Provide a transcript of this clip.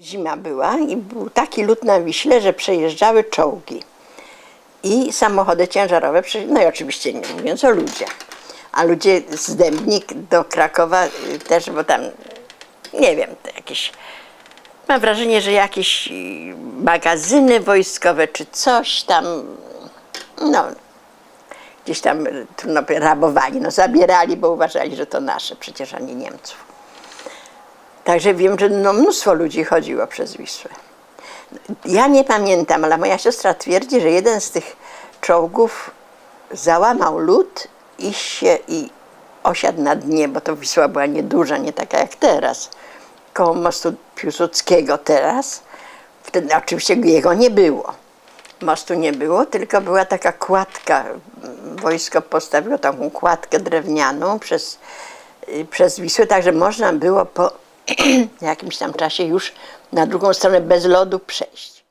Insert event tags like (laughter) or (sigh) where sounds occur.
Zima była i był taki lód na Wiśle, że przejeżdżały czołgi i samochody ciężarowe, no i oczywiście nie mówiąc o ludziach. A ludzie z Dębnik do Krakowa y, też, bo tam, nie wiem, jakieś, mam wrażenie, że jakieś y, magazyny wojskowe czy coś tam, no, gdzieś tam y, trudno rabowali, no zabierali, bo uważali, że to nasze, przecież ani Niemców. Także wiem, że no, mnóstwo ludzi chodziło przez Wisłę. Ja nie pamiętam, ale moja siostra twierdzi, że jeden z tych czołgów załamał lód i się i osiadł na dnie, bo to Wisła była nieduża, nie taka jak teraz. Koło mostu Piłsudskiego teraz. Wtedy oczywiście jego nie było. Mostu nie było, tylko była taka kładka. Wojsko postawiło taką kładkę drewnianą przez, y, przez Wisłę, także można było po (clears throat) jakimś tam czasie już na drugą stronę bez lodu przejść.